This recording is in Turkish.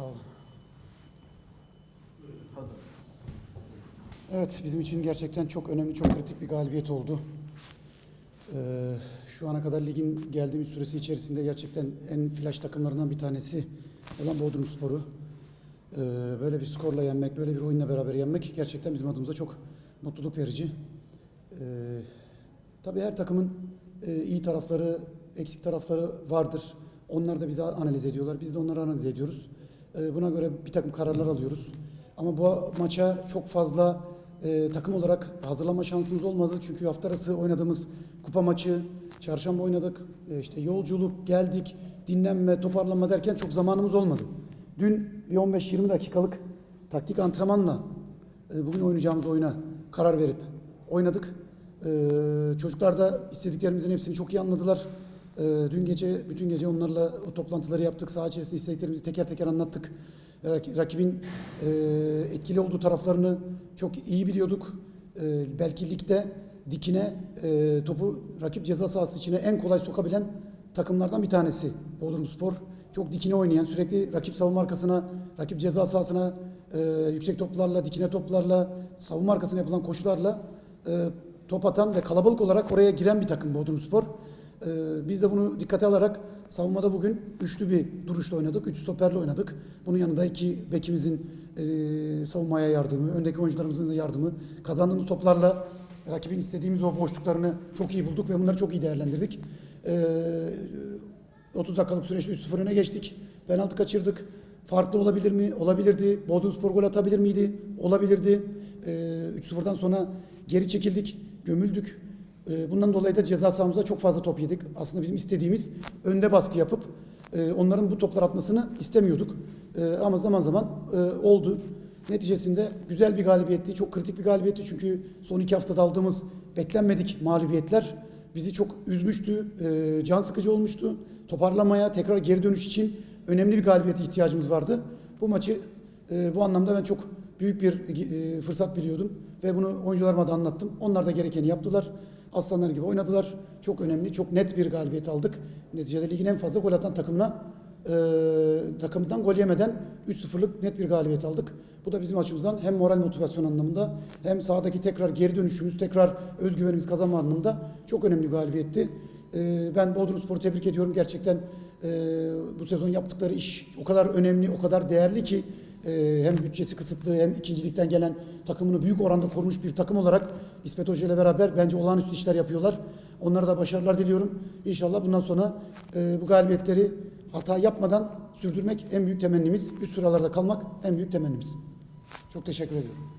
Sağ. Evet, bizim için gerçekten çok önemli, çok kritik bir galibiyet oldu. Ee, şu ana kadar ligin geldiğimiz süresi içerisinde gerçekten en flash takımlarından bir tanesi olan Bodrum Sporu. Ee, böyle bir skorla yenmek, böyle bir oyunla beraber yenmek gerçekten bizim adımıza çok mutluluk verici. Ee, tabii her takımın e, iyi tarafları, eksik tarafları vardır. Onlar da bizi analiz ediyorlar. Biz de onları analiz ediyoruz. Ee, buna göre bir takım kararlar alıyoruz. Ama bu maça çok fazla e, takım olarak hazırlanma şansımız olmadı. Çünkü hafta arası oynadığımız kupa maçı, çarşamba oynadık. E, işte yolculuk, geldik, dinlenme, toparlanma derken çok zamanımız olmadı. Dün bir 15-20 dakikalık taktik antrenmanla e, bugün oynayacağımız oyuna karar verip oynadık. E, çocuklar da istediklerimizin hepsini çok iyi anladılar. E, dün gece, bütün gece onlarla o toplantıları yaptık. Saha içerisinde istediklerimizi teker teker anlattık. Rak- Rakibin e, etkili olduğu taraflarını çok iyi biliyorduk. E, belki ligde dikine e, topu rakip ceza sahası içine en kolay sokabilen takımlardan bir tanesi Bodrumspor. Çok dikine oynayan, sürekli rakip savunma arkasına, rakip ceza sahasına e, yüksek toplarla, dikine toplarla, savunma arkasına yapılan koşularla e, top atan ve kalabalık olarak oraya giren bir takım Bodrumspor. E, biz de bunu dikkate alarak savunmada bugün üçlü bir duruşla oynadık. Üç stoperle oynadık. Bunun yanında iki bekimizin e, savunmaya yardımı, öndeki oyuncularımızın yardımı, kazandığımız toplarla rakibin istediğimiz o boşluklarını çok iyi bulduk ve bunları çok iyi değerlendirdik. E, 30 dakikalık süreçte 3-0 öne geçtik. Penaltı kaçırdık. Farklı olabilir mi? Olabilirdi. Bodrumspor gol atabilir miydi? Olabilirdi. E, 3-0'dan sonra geri çekildik, gömüldük. E, bundan dolayı da ceza sahamızda çok fazla top yedik. Aslında bizim istediğimiz önde baskı yapıp e, onların bu toplar atmasını istemiyorduk. E, ama zaman zaman e, oldu. Neticesinde güzel bir galibiyetti. Çok kritik bir galibiyetti. Çünkü son iki haftada aldığımız beklenmedik mağlubiyetler bizi çok üzmüştü. Can sıkıcı olmuştu. Toparlamaya, tekrar geri dönüş için önemli bir galibiyete ihtiyacımız vardı. Bu maçı bu anlamda ben çok büyük bir fırsat biliyordum. Ve bunu oyuncularıma da anlattım. Onlar da gerekeni yaptılar. Aslanlar gibi oynadılar. Çok önemli, çok net bir galibiyet aldık. Neticede ligin en fazla gol atan takımına e, takımdan gol yemeden 3-0'lık net bir galibiyet aldık. Bu da bizim açımızdan hem moral motivasyon anlamında hem sahadaki tekrar geri dönüşümüz, tekrar özgüvenimiz kazanma anlamında çok önemli bir galibiyetti. E, ben Bodrumspor'u tebrik ediyorum. Gerçekten e, bu sezon yaptıkları iş o kadar önemli, o kadar değerli ki e, hem bütçesi kısıtlı hem ikincilikten gelen takımını büyük oranda korumuş bir takım olarak İsmet Hoca ile beraber bence olağanüstü işler yapıyorlar. Onlara da başarılar diliyorum. İnşallah bundan sonra e, bu galibiyetleri hata yapmadan sürdürmek en büyük temennimiz. Üst sıralarda kalmak en büyük temennimiz. Çok teşekkür ediyorum.